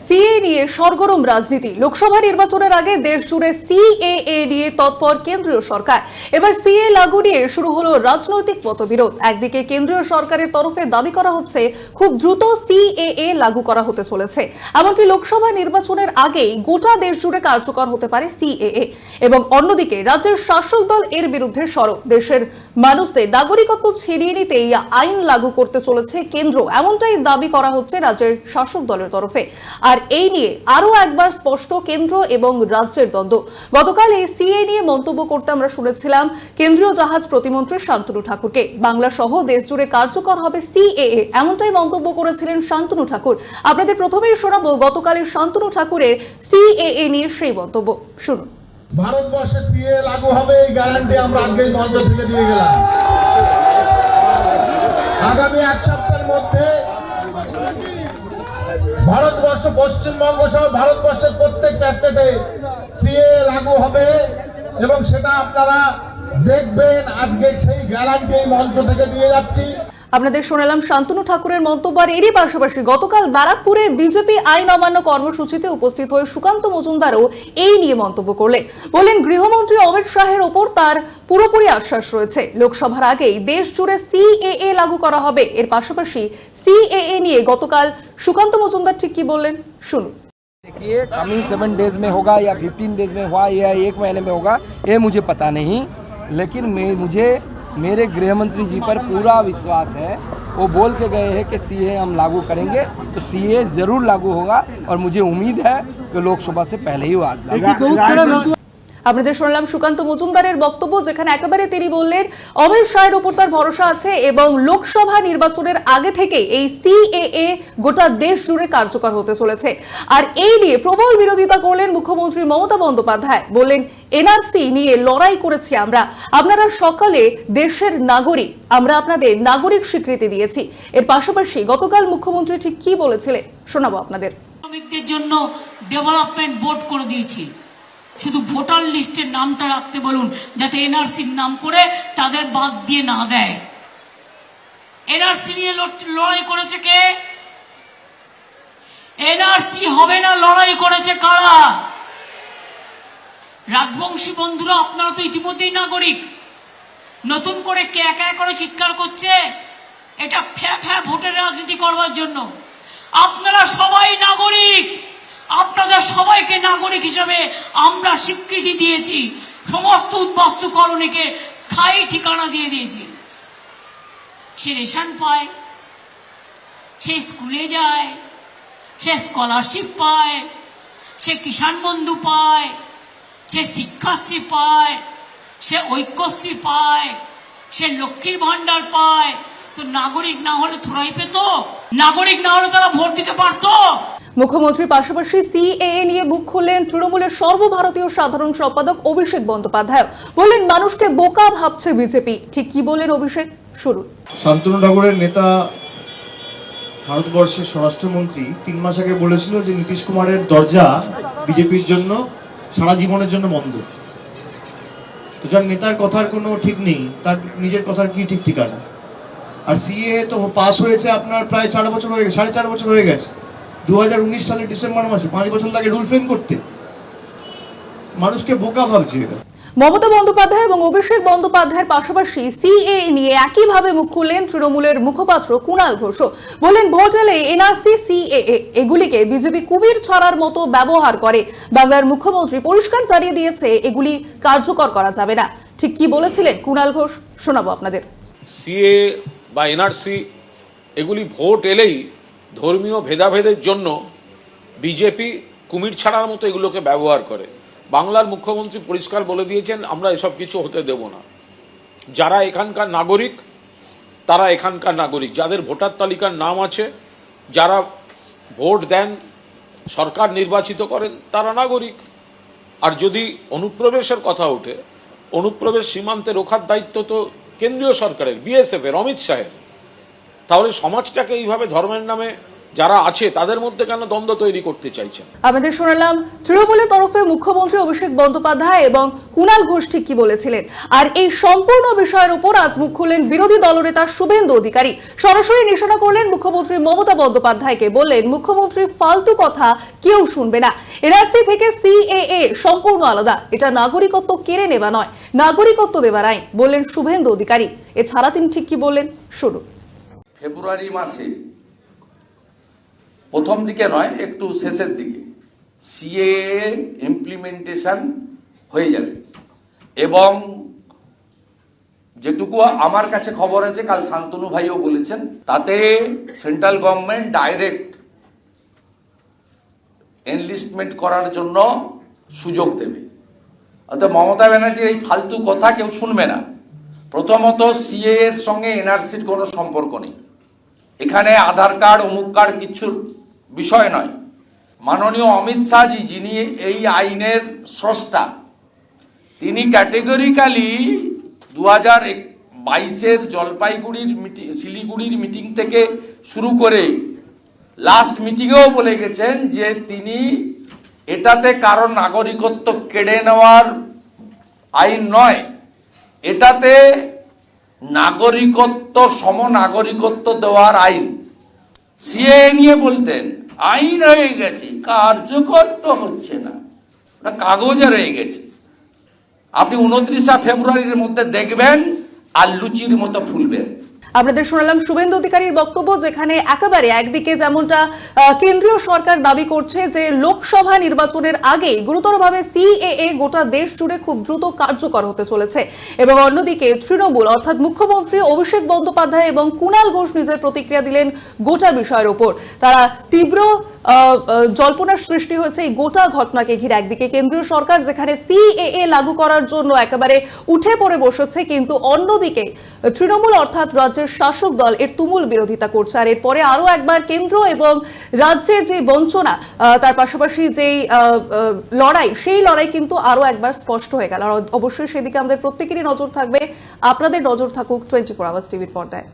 CA নিয়ে সরগরম রাজনীতি। লোকসভা নির্বাচনের আগে দেশ জুড়ে সিএএ নিয়ে তৎপর কেন্দ্রীয় সরকার। এবার সিএ লাগু নিয়ে শুরু হলো রাজনৈতিক মতবিরোধ। একদিকে কেন্দ্রীয় সরকারের তরফে দাবি করা হচ্ছে, খুব দ্রুত সিএএ লাগু করা হতে চলেছে। এমনকি লোকসভা নির্বাচনের আগেই গোটা দেশ জুড়ে কার্যকর হতে পারে সিএএ। এবং অন্যদিকে রাজ্যের শাসক দল এর বিরুদ্ধে সরব। দেশের মানুষদের নাগরিকত্ব ছিনিয়ে নিতে আইন লাগু করতে চলেছে কেন্দ্র। এমনটাই দাবি করা হচ্ছে রাজ্যের শাসক দলের তরফে। আর এই নিয়ে আরও একবার স্পষ্ট কেন্দ্র এবং রাজ্যের দ্বন্দ্ব। গতকাল এই সিএ নিয়ে মন্তব্য করতে আমরা শুনেছিলাম, কেন্দ্রীয় জাহাজ প্রতিমন্ত্রী শান্তনু ঠাকুরকে। বাংলা সহ দেশ জুড়ে কার্যকর হবে সিএএ, এমনটাই মন্তব্য করেছিলেন শান্তনু ঠাকুর। আপনাদের প্রথমেই শোনাবো গতকালের শান্তনু ঠাকুরের সিএএ নিয়ে সেই মন্তব্য। শুনুন। ভারতবর্ষে সিএ লাগু হবে, এই গ্যারান্টি আমরা আজকেই মঞ্চ থেকে দিয়ে গেলাম। আগামী এক সপ্তাহের মধ্যে ভারতবর্ষ, পশ্চিমবঙ্গ সহ ভারতবর্ষের প্রত্যেকটা স্টেটে সিএ লাগু হবে এবং সেটা আপনারা দেখবেন। আজকে সেই গ্যারান্টি মঞ্চ থেকে দিয়ে যাচ্ছি। আপনাদের শোনালাম শান্তনু ঠাকুরের মন্তব্য আর এরই পাশাপাশি গতকাল ব্যারাকপুরে বিজেপি আইন অমান্য কর্মসূচিতে উপস্থিত হয়ে সুকান্ত মজুমদারও এই নিয়ে মন্তব্য করলেন। বললেন, গৃহমন্ত্রী অমিত শাহের ওপর তার পুরোপুরি আশ্বাস রয়েছে। লোকসভার আগেই দেশ জুড়ে সিএএ লাগু করা হবে। এর পাশাপাশি সিএএ নিয়ে গতকাল সুকান্ত মজুমদার ঠিক কি বললেন শুনুন देखिए कमिंग सेवन डेज में होगा या फिफ्टीन डेज में हुआ या एक महीने में होगा ये मुझे पता नहीं लेकिन मैं मुझे मेरे गृह मंत्री जी पर पूरा विश्वास है वो बोल के गए हैं कि सीए हम लागू करेंगे तो सीए ज़रूर लागू होगा और मुझे उम्मीद है कि लोकसभा से पहले ही वो आज लागू আপনাদের শুনলাম সুকান্ত মজুমদারের বক্তব্য, যেখানে একেবারে তিনি বললেন অমিত শাহের উপর তার ভরসা আছে এবং লোকসভা নির্বাচনের আগে থেকে এই সিএএ গোটা দেশ জুড়ে কার্যকর হতে চলেছে। আর এই নিয়ে প্রবল বিরোধিতা করলেন মুখ্যমন্ত্রী মমতা বন্দ্যোপাধ্যায়। বললেন, এনআরসি নিয়ে লড়াই করেছি আমরা। আপনারা সকালে দেশের নাগরিক, আমরা আপনাদের নাগরিক স্বীকৃতি দিয়েছি। এর পাশাপাশি গতকাল মুখ্যমন্ত্রী ঠিক কি বলেছিলেন, শোনাবো আপনাদের। জন্য ডেভেলপমেন্ট বোর্ড করে দিয়েছি। শুধু ভোটার লিস্টের নামটা রাখতে বলুন, যাতে এনআরসির নাম করে তাদের বাদ দিয়ে না দেয়। এনআরসি নিয়ে লড়- লড়াই করেছে কে? এনআরসি হবে না লড়াই করেছে কারা? রাজবংশী বন্ধুরা, আপনারা তো ইতিমধ্যেই নাগরিক। নতুন করে কে একা করে চিৎকার করছে? এটা ফ্যা ফ্যা ভোটের রাজনীতি করবার জন্য। আপনারা সবাই নাগরিক! আপনাদের সবাইকে নাগরিক হিসাবে আমরা স্বীকৃতি দিয়েছি। সমস্ত উদ্বাস্তু কলোনিকে স্থায়ী ঠিকানা দিয়ে দিয়েছি। সে রেশন পায়, সে স্কুলে যায়, সে স্কলারশিপ পায়, সে কিষাণ বন্ধু পায়, সে শিক্ষাশ্রী পায়, সে ঐক্যশ্রী পায়, সে লক্ষ্মীর ভাণ্ডার পায়। তো নাগরিক না হলে থোড়াই পেত? নাগরিক না হলে তারা ভোট দিতে পারতো। মুখ্যমন্ত্রীর পাশাপাশি সিএএ নিয়ে মুখ খুললেন তৃণমূলের সর্বভারতীয় সাধারণ সম্পাদক অভিষেক বন্দ্যোপাধ্যায়। বললেন মানুষকে বোকা ভাবছে বিজেপি। ঠিক কি বললেন অভিষেক? শুরু শান্তনু ঠাকুরের নেতা ভারতবর্ষের স্বরাষ্ট্রমন্ত্রী তিন মাস আগে বলেছিল যে নীতিশ কুমারের দরজা বিজেপির জন্য সারা জীবনের জন্য বন্ধ। তো যার নেতার কথার কোনো ঠিক নেই তার নিজের কথার কি ঠিক ঠিকানা? আর সিএ তো পাস হয়েছে আপনার প্রায় চার বছর হয়ে গেছে সাড়ে চার বছর হয়ে গেছে। দু সালের ডিসেম্বর মাসে পাঁচ বছর লাগে রুল ফ্রেম করতে। মানুষকে বোকা ভাবছে এরা। মমতা বন্দ্যোপাধ্যায় এবং অভিষেক বন্দ্যোপাধ্যায়ের পাশাপাশি সিএ নিয়ে একইভাবে মুখ খুললেন তৃণমূলের মুখপাত্র কুণাল ঘোষ। বললেন ভোট এলে এনআরসি সিএএ এগুলিকে বিজেপি কুবির ছড়ার মতো ব্যবহার করে। বাংলার মুখ্যমন্ত্রী পরিষ্কার জানিয়ে দিয়েছে এগুলি কার্যকর করা যাবে না। ঠিক কি বলেছিলেন কুণাল ঘোষ? শোনাবো আপনাদের। সিএ বা এনআরসি এগুলি ভোট এলেই ধর্মীয় ভেদাভেদের জন্য বিজেপি কুমির ছাড়ার মতো এগুলোকে ব্যবহার করে। বাংলার মুখ্যমন্ত্রী পরিষ্কার বলে দিয়েছেন, আমরা এসব কিছু হতে দেব না। যারা এখানকার নাগরিক, তারা এখানকার নাগরিক। যাদের ভোটার তালিকার নাম আছে, যারা ভোট দেন, সরকার নির্বাচিত করেন, তারা নাগরিক। আর যদি অনুপ্রবেশের কথা ওঠে, অনুপ্রবেশ সীমান্তে রোখার দায়িত্ব তো কেন্দ্রীয় সরকারের বিএসএফের অমিত শাহের তাহলে সমাজটাকে এইভাবে ধর্মের নামে যারা আছে তাদের মধ্যে কেন দ্বন্দ্ব তৈরি করতে চাইছেন? আমাদের শোনালাম তৃণমূলের তরফে মুখ্যমন্ত্রী অভিষেক বন্দ্যোপাধ্যায় এবং কুণাল ঘোষ ঠিক কি বলেছিলেন। আর এই সম্পূর্ণ বিষয়ের উপর আজ মুখ খুললেন বিরোধী দলনেতা শুভেন্দু অধিকারী। সরাসরি নিশানা করলেন মুখ্যমন্ত্রী মমতা বন্দ্যোপাধ্যায়কে। বললেন মুখ্যমন্ত্রী ফালতু কথা কেউ শুনবে না। এনআরসি থেকে সিএএ সম্পূর্ণ আলাদা। এটা নাগরিকত্ব কেড়ে নেওয়া নয়। নাগরিকত্ব দেওয়ার আইন। বললেন শুভেন্দু অধিকারী। এছাড়া তিনি ঠিক কি বললেন? শুনুন। ফেব্রুয়ারি মাসে প্রথম দিকে নয়, একটু শেষের দিকে। সিএ ইমপ্লিমেন্টেশন হয়ে যাবে। এবং যেটুকু আমার কাছে খবর আছে, কাল শান্তনু ভাইও বলেছেন, তাতে সেন্ট্রাল গভর্নমেন্ট ডাইরেক্ট এনলিস্টমেন্ট করার জন্য সুযোগ দেবে। অর্থাৎ মমতা ব্যানার্জির এই ফালতু কথা কেউ শুনবে না। প্রথমত সিএ এর সঙ্গে এনআরসির কোনো সম্পর্ক নেই। এখানে আধার কার্ড, অমুক কার্ড, কিছুর বিষয় নয়। মাননীয় অমিত শাহজি যিনি এই আইনের স্রষ্টা, তিনি ক্যাটেগরিক্যালি দু হাজার বাইশের জলপাইগুড়ির মিটিং, শিলিগুড়ির মিটিং থেকে শুরু করে লাস্ট মিটিংয়েও বলে গেছেন যে তিনি এটাতে কারও নাগরিকত্ব কেড়ে নেওয়ার আইন নয়। এটাতে নাগরিকত্ব সম নাগরিকত্ব দেওয়ার আইন। সিএ নিয়ে বলতেন আইন হয়ে গেছে, কার্যকর তো হচ্ছে না। ওটা কাগজে রয়ে গেছে। আপনি উনত্রিশা ফেব্রুয়ারির মধ্যে দেখবেন আর লুচির মতো ফুলবেন আপনাদের শোনালাম শুভেন্দু অধিকারীর বক্তব্য, যেখানে একেবারে একদিকে যেমনটা কেন্দ্রীয় সরকার দাবি করছে যে লোকসভা নির্বাচনের আগে গুরুতরভাবে সিএএ গোটা দেশ জুড়ে খুব দ্রুত কার্যকর হতে চলেছে। এবং অন্যদিকে তৃণমূল, অর্থাৎ মুখ্যমন্ত্রী অভিষেক বন্দ্যোপাধ্যায় এবং কুণাল ঘোষ নিজের প্রতিক্রিয়া দিলেন গোটা বিষয়ের ওপর। তারা তীব্র জল্পনার সৃষ্টি হয়েছে। এই গোটা ঘটনাকে ঘিরে একদিকে কেন্দ্রীয় সরকার যেখানে সিএএ লাগু করার জন্য একেবারে উঠে পড়ে বসেছে, কিন্তু অন্যদিকে তৃণমূল অর্থাৎ রাজ্যের শাসক দল এর তুমুল বিরোধিতা করছে। আর এরপরে আরও একবার কেন্দ্র এবং রাজ্যের যে বঞ্চনা তার পাশাপাশি যেই লড়াই, সেই লড়াই কিন্তু আরও একবার স্পষ্ট হয়ে গেল। আর অবশ্যই সেদিকে আমাদের প্রত্যেকেরই নজর থাকবে। আপনাদের নজর থাকুক টোয়েন্টি ফোর আওয়ার্স টিভির পর্দায়।